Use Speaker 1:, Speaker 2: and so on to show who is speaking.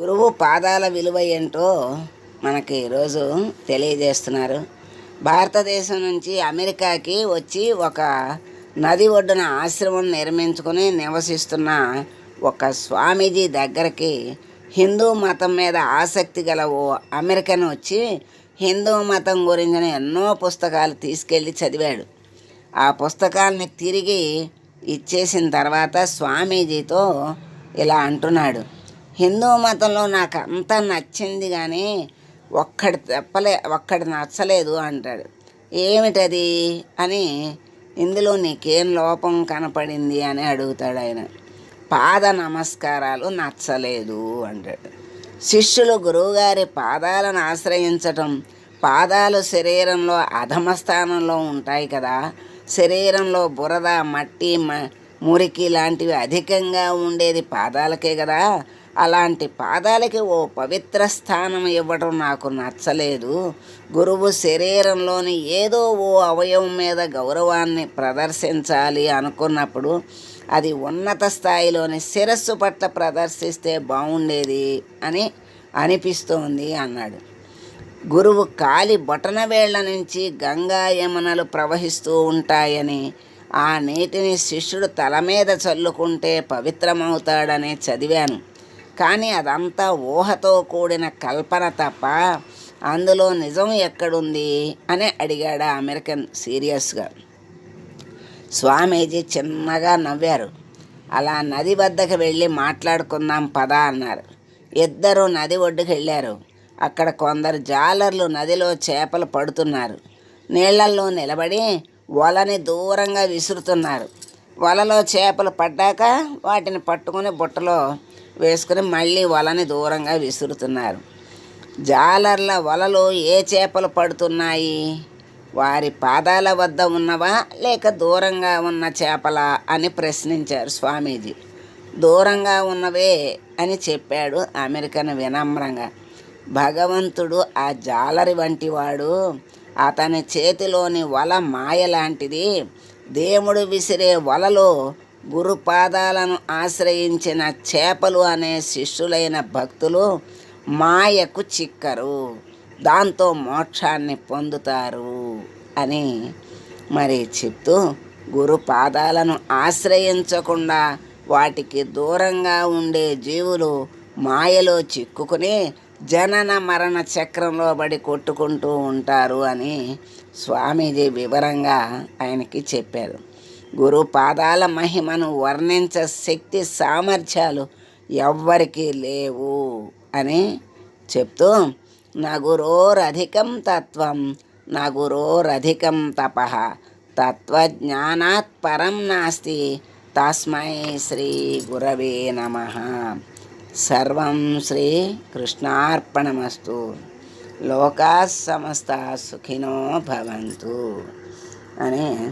Speaker 1: గురువు పాదాల విలువ ఏంటో మనకి ఈరోజు తెలియజేస్తున్నారు. భారతదేశం నుంచి అమెరికాకి వచ్చి ఒక నది ఒడ్డున ఆశ్రమం నిర్మించుకొని నివసిస్తున్న ఒక స్వామీజీ దగ్గరికి హిందూ మతం మీద ఆసక్తి గల ఓ అమెరికన్ వచ్చి హిందూ మతం గురించిన ఎన్నో పుస్తకాలు తీసుకెళ్ళి చదివాడు. ఆ పుస్తకాలని తిరిగి ఇచ్చేసిన తర్వాత స్వామీజీతో ఇలా అంటున్నాడు. హిందూ మతంలో నాకు అంతా నచ్చింది కానీ ఒక్కడి తప్పలే ఒక్కడి నచ్చలేదు అంటాడు. ఏమిటది? అని ఇందులో నీకేం లోపం కనపడింది అని అడుగుతాడు ఆయన. పాద నమస్కారాలు నచ్చలేదు అంటాడు. శిష్యులు గురువుగారి పాదాలను ఆశ్రయించటం పాదాలు శరీరంలో అధమ స్థానంలో ఉంటాయి కదా శరీరంలో బురద మట్టి మ- మురికి లాంటివి అధికంగా ఉండేది పాదాలకే కదా అలాంటి పాదాలకి ఓ పవిత్ర స్థానం ఇవ్వడం నాకు నచ్చలేదు. గురువు శరీరంలోని ఏదో ఓ అవయవం మీద గౌరవాన్ని ప్రదర్శించాలి అనుకున్నప్పుడు అది ఉన్నత స్థాయిలోని శిరస్సు పట్ల ప్రదర్శిస్తే బాగుండేది అని అనిపిస్తోంది అన్నాడు. గురువు కాలి బొటన వేళ్ళ నుంచి గంగా యమునలు ప్రవహిస్తూ ఉంటాయని ఆ నీటిని శిష్యుడు తల మీద చల్లుకుంటే పవిత్రమవుతాడని చదివాను. కానీ అదంతా ఊహతో కూడిన కల్పన తప్ప అందులో నిజం ఎక్కడుంది అని అడిగాడు అమెరికన్ సీరియస్గా. స్వామీజీ చిన్నగా నవ్వారు. అలా నది వద్దకు వెళ్ళి మాట్లాడుకుందాం పదా అన్నారు. ఇద్దరు నది ఒడ్డుకు వెళ్ళారు. అక్కడ కొందరు జాలర్లు నదిలో చేపలు పడుతున్నారు. నీళ్ళల్లో నిలబడి వలని దూరంగా విసురుతున్నారు. వలలో చేపలు పడ్డాక వాటిని పట్టుకుని బుట్టలో వేసుకుని మళ్ళీ వలని దూరంగా విసురుతున్నారు. జాలర్ల వలలు ఏ చేపలు పడుతున్నాయి? వారి పాదాల వద్ద ఉన్నవా? లేక దూరంగా ఉన్న చేపలా? అని ప్రశ్నించారు స్వామీజీ. దూరంగా ఉన్నవే అని చెప్పాడు అమెరికన్ వినమ్రంగా. భగవంతుడు ఆ జాలరి వంటివాడు. అతని చేతిలోని వల మాయ లాంటిది. దేవుడు విసిరే వలలో గురుపాదాలను ఆశ్రయించిన చేపలు అనే శిష్యులైన భక్తులు మాయకు చిక్కరు. దాంతో మోక్షాన్ని పొందుతారు అని మరి చెప్తూ గురుపాదాలను ఆశ్రయించకుండా వాటికి దూరంగా ఉండే జీవులు మాయలో చిక్కుకుని జనన మరణ చక్రంలో పడి కొట్టుకుంటూ ఉంటారు అని స్వామీజీ వివరంగా ఆయనకి చెప్పారు. గురు పాదాల మహిమను వర్ణించ శక్తి సామర్థ్యాలు ఎవ్వరికీ లేవు అని చెప్తూ నా గురోరధికం తత్వం నా గురోరధికం తప తత్వజ్ఞానాత్ పరం నాస్తి తస్మై శ్రీ గురవే నమ. సర్వం శ్రీ కృష్ణార్పణమస్తు. లోకా సమస్త సుఖినో భవంతు. అని